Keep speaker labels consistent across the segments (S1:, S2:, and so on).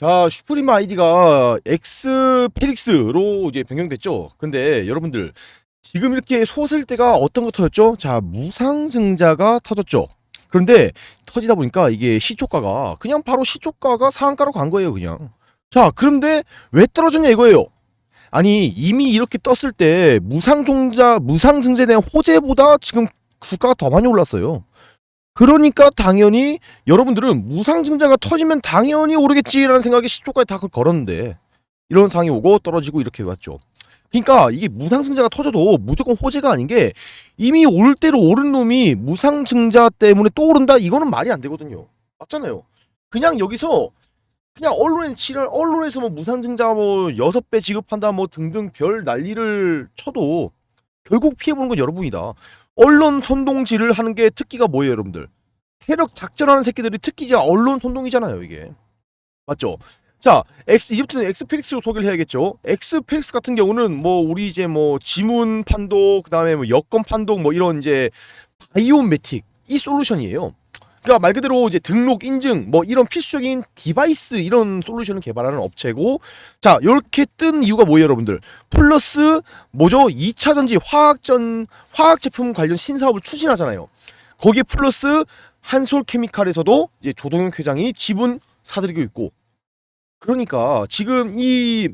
S1: 자, 슈프림 아이디가 엑스 페릭스로 이제 변경됐죠. 근데 여러분들 지금 이렇게 솟을 때가 어떤 거 터졌죠? 자, 무상증자가 터졌죠. 그런데 터지다 보니까 이게 시초가가 그냥 바로 시초가가 상한가로 간 거예요, 그냥. 자, 그런데 왜 떨어졌냐 이거예요. 아니, 이미 이렇게 떴을 때 무상종자, 대한 호재보다 지금 주가가 더 많이 올랐어요. 그러니까 당연히 여러분들은 무상증자가 터지면 당연히 오르겠지라는 생각에 시초가에 다 그걸 걸었는데 이런 상황이 오고 떨어지고 이렇게 왔죠. 그러니까 이게 무상증자가 터져도 무조건 호재가 아닌 게 이미 올 대로 오른 놈이 무상증자 때문에 또 오른다 이거는 말이 안 되거든요. 맞잖아요. 그냥 여기서 그냥 언론에 지랄 언론에서 뭐 무상증자 뭐 여섯 배 지급한다 뭐 등등 별 난리를 쳐도 결국 피해 보는 건 여러분이다. 언론 선동질을 하는 게 특기가 뭐예요, 여러분들? 세력 작전하는 새끼들이 특기자 언론 선동이잖아요, 이게. 맞죠? 자, X 이제부터는 엑스페릭스로 소개를 해야겠죠. 엑스페릭스 같은 경우는 뭐 우리 이제 뭐 지문 판독, 그다음에 뭐 여권 판독 뭐 이런 이제 바이오메틱 이 솔루션이에요. 그러니까 말 그대로 이제 등록 인증 뭐 이런 필수적인 디바이스 이런 솔루션을 개발하는 업체고 자, 이렇게 뜬 이유가 뭐예요, 여러분들? 플러스 뭐죠? 2차 전지 화학전 화학 제품 관련 신사업을 추진하잖아요. 거기에 플러스 한솔 케미칼에서도 이제 조동현 회장이 지분 사들이고 있고 그러니까 지금 이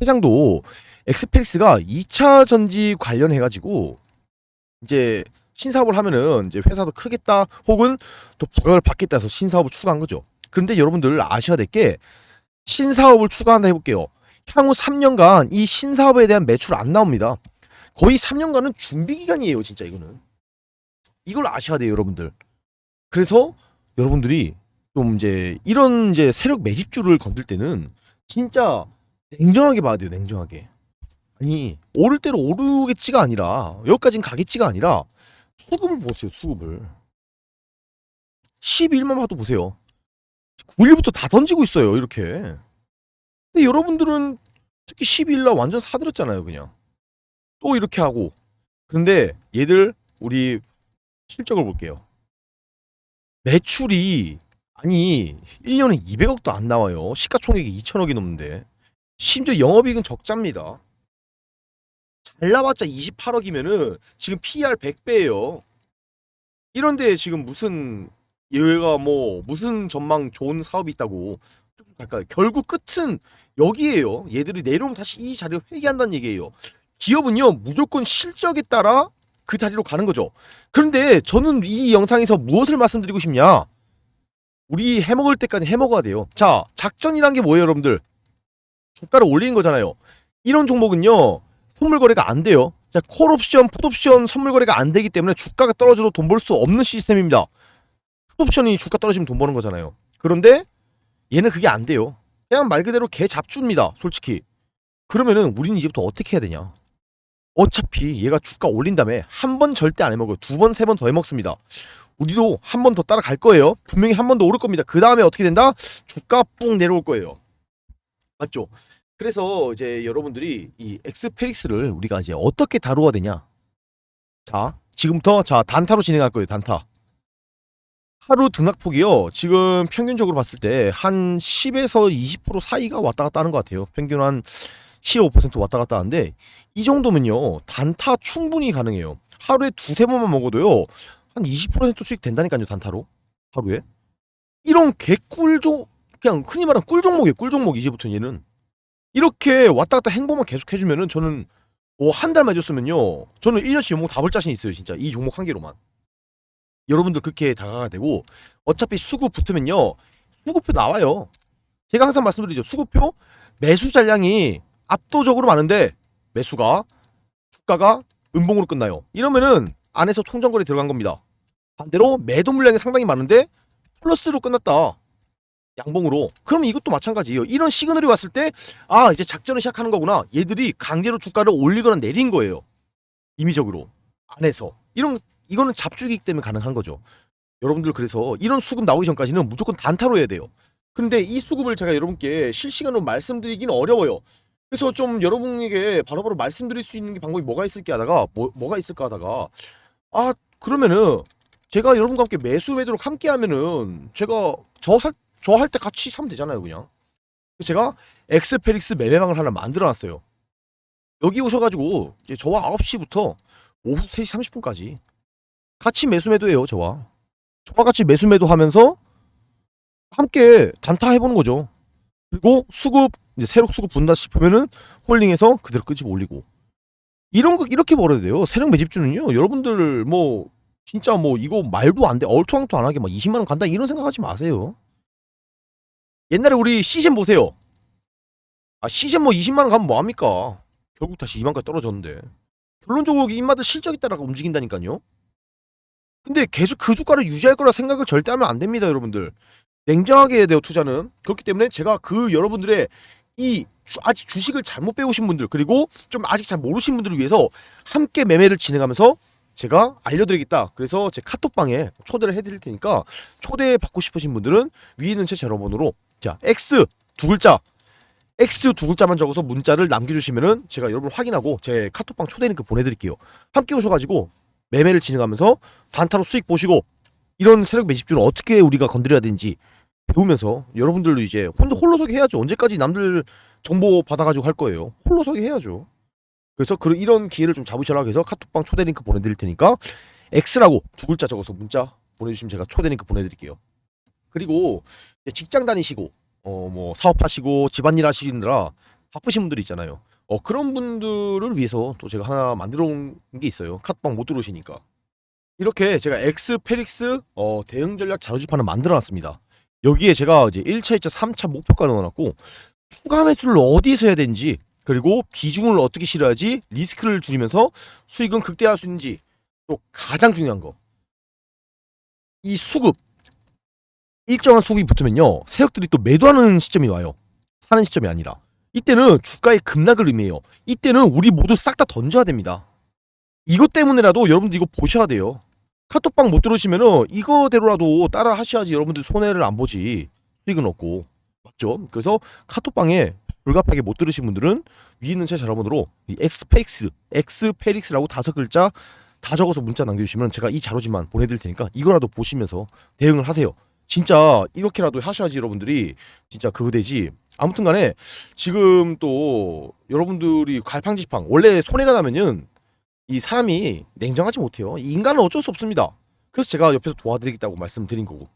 S1: 회장도 엑스페릭스가 2차 전지 관련해 가지고 이제 신사업을 하면은 이제 회사도 크겠다 혹은 또 부각을 받겠다 해서 신사업을 추가한 거죠. 그런데 여러분들 아셔야 될 게 신사업을 추가한다 해볼게요. 향후 3년간 이 신사업에 대한 매출 안 나옵니다. 거의 3년간은 준비 기간이에요, 진짜 이거는. 이걸 아셔야 돼요, 여러분들. 그래서 여러분들이 좀 이제 이런 이제 세력 매집주를 건들 때는 진짜 냉정하게 봐야 돼요, 냉정하게. 아니, 오를 대로 오르겠지가 아니라 여기까진 가겠지가 아니라 수급을 보세요, 수급을. 12일만 봐도 보세요. 9일부터 다 던지고 있어요, 이렇게. 근데 여러분들은 특히 12일날 완전 사들었잖아요, 그냥. 또 이렇게 하고. 근데 얘들 우리 실적을 볼게요. 매출이 아니 1년에 200억도 안 나와요. 시가총액이 2천억이 넘는데 심지어 영업이익은 적자입니다. 잘 나왔자 28억이면은 지금 PER 100배예요. 이런데 지금 무슨 얘가 뭐 무슨 전망 좋은 사업이 있다고 쭉쭉 갈까요? 결국 끝은 여기에요. 얘들이 내려오면 다시 이 자리를 회귀한다는 얘기예요. 기업은요 무조건 실적에 따라 그 자리로 가는 거죠. 그런데 저는 이 영상에서 무엇을 말씀드리고 싶냐? 우리 해먹을 때까지 해먹어야 돼요. 자, 작전이란 게 뭐예요, 여러분들? 주가를 올리는 거잖아요. 이런 종목은요, 선물 거래가 안 돼요. 자, 콜옵션, 풋옵션 선물 거래가 안 되기 때문에 주가가 떨어져도 돈 벌 수 없는 시스템입니다. 풋옵션이 주가 떨어지면 돈 버는 거잖아요. 그런데 얘는 그게 안 돼요. 그냥 말 그대로 개 잡주입니다, 솔직히. 그러면은 우리는 이제부터 어떻게 해야 되냐? 어차피 얘가 주가 올린 다음에 한 번 절대 안 해먹어요. 두 번, 세 번 더 해먹습니다. 우리도 한 번 더 따라갈 거예요. 분명히 한 번 더 오를 겁니다. 그 다음에 어떻게 된다? 주가 뿡 내려올 거예요. 맞죠? 그래서 이제 여러분들이 이 엑스페릭스를 우리가 이제 어떻게 다루어야 되냐? 자, 지금부터 자 단타로 진행할 거예요. 단타. 하루 등락폭이요. 지금 평균적으로 봤을 때 한 10에서 20% 사이가 왔다 갔다 하는 것 같아요. 평균 한 15% 왔다 갔다 하는데 이 정도면요. 단타 충분히 가능해요. 하루에 두세 번만 먹어도요. 한 20% 수익 된다니까요. 단타로. 하루에. 이런 개꿀종 그냥 흔히 말하는 꿀종목이에요. 꿀종목 이제부터 얘는. 이렇게 왔다 갔다 행보만 계속 해주면은 저는 뭐한 달만 해줬으면요. 저는 1년치 종목 다볼 자신 있어요. 진짜 이 종목 한 개로만. 여러분들 그렇게 다가가 되고 어차피 수급 붙으면요. 수급표 나와요. 제가 항상 말씀드리죠. 수급표 매수 잔량이 압도적으로 많은데 매수가 주가가 음봉으로 끝나요. 이러면은 안에서 통정거래 들어간 겁니다. 반대로 매도 물량이 상당히 많은데 플러스로 끝났다. 양봉으로. 그럼 이것도 마찬가지예요. 이런 시그널이 왔을 때 아, 이제 작전을 시작하는 거구나. 얘들이 강제로 주가를 올리거나 내린 거예요. 임의적으로. 안에서. 이런 이거는 잡주기이기 때문에 가능한 거죠. 여러분들 그래서 이런 수급 나오기 전까지는 무조건 단타로 해야 돼요. 근데 이 수급을 제가 여러분께 실시간으로 말씀드리기는 어려워요. 그래서 좀 여러분에게 바로바로 말씀드릴 수 있는 게 방법이 뭐가 있을까 하다가 뭐, 뭐가 있을까 하다가 아 그러면은 제가 여러분과 함께 매수 매도록 함께 하면은 제가 저 살 저 할 때 같이 사면 되잖아요 그냥 제가 엑스페릭스 매매방을 하나 만들어놨어요. 여기 오셔가지고 이제 저와 9시부터 오후 3시 30분까지 같이 매수매도해요. 저와 저와 같이 매수매도 하면서 함께 단타 해보는 거죠. 그리고 수급 이제 새록 수급 분다 싶으면은 홀링해서 그대로 끄집 올리고 이런 거 이렇게 벌어야 돼요. 새벽 매집주는요. 여러분들 뭐 진짜 뭐 이거 말도 안 돼. 얼토당토 안 하게 막 20만 원 간다 이런 생각하지 마세요. 옛날에 우리 시즌 보세요. 아 시즌 뭐 20만 원 가면 뭐 합니까? 결국 다시 2만까지 떨어졌는데 결론적으로 입맛은 실적에 따라 움직인다니까요. 근데 계속 그 주가를 유지할 거라 생각을 절대 하면 안 됩니다, 여러분들. 냉정하게 해야 돼요, 투자는. 그렇기 때문에 제가 그 여러분들의 이 주- 아직 주식을 잘못 배우신 분들 그리고 좀 아직 잘 모르신 분들을 위해서 함께 매매를 진행하면서 제가 알려드리겠다. 그래서 제 카톡방에 초대를 해드릴 테니까 초대 받고 싶으신 분들은 위에 있는 제 전화번호로 자 X 두 글자 X 두 글자만 적어서 문자를 남겨주시면은 제가 여러분 확인하고 제 카톡방 초대 링크 보내드릴게요. 함께 오셔가지고 매매를 진행하면서 단타로 수익 보시고 이런 세력 매집주는 어떻게 우리가 건드려야 되는지 배우면서 여러분들도 이제 혼자 홀로서기 해야죠. 언제까지 남들 정보 받아가지고 할 거예요. 홀로서기 해야죠. 그래서 그 이런 기회를 좀 잡으시라고 해서 카톡방 초대 링크 보내드릴 테니까 X라고 두 글자 적어서 문자 보내주시면 제가 초대 링크 보내드릴게요. 그리고 직장 다니시고 어 뭐 사업하시고 집안일 하시느라 바쁘신 분들 있잖아요. 어 그런 분들을 위해서 또 제가 하나 만들어 온 게 있어요. 카톡방 못 들어오시니까. 이렇게 제가 엑스페릭스 어 대응 전략 자료집 하나 만들어 놨습니다. 여기에 제가 이제 1차, 2차, 3차 목표가 넣어놨고 추가 매수를 어디서 해야 되는지 그리고 비중을 어떻게 실어야지 리스크를 줄이면서 수익은 극대화할 수 있는지 또 가장 중요한 거 이 수급 일정한 수급이 붙으면요 세력들이 또 매도하는 시점이 와요. 사는 시점이 아니라. 이때는 주가의 급락을 의미해요. 이때는 우리 모두 싹 다 던져야 됩니다. 이것 때문에라도 여러분들 이거 보셔야 돼요. 카톡방 못 들으시면은 이거대로라도 따라 하셔야지 여러분들 손해를 안 보지. 수익은 없고. 맞죠? 그래서 카톡방에 불가피하게 못 들으신 분들은 위에 있는 제 전화번호로 이 엑스페릭스 엑스페릭스라고 다섯 글자 다 적어서 문자 남겨주시면 제가 이 자료지만 보내드릴 테니까 이거라도 보시면서 대응을 하세요. 진짜 이렇게라도 하셔야지 여러분들이 진짜 그거 되지. 아무튼 간에 지금 또 여러분들이 갈팡지팡 원래 손해가 나면은 이 사람이 냉정하지 못해요. 이 인간은 어쩔 수 없습니다. 그래서 제가 옆에서 도와드리겠다고 말씀드린 거고.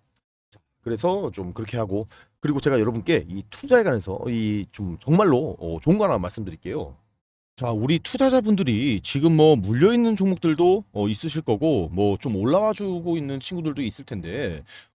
S1: 그래서 좀 그렇게 하고 그리고 제가 여러분께 이 투자에 관해서 이 좀 정말로 어, 좋은 거 하나 말씀드릴게요. 자, 우리 투자자분들이 지금 뭐 물려 있는 종목들도 어, 있으실 거고 뭐 좀 올라와 주고 있는 친구들도 있을 텐데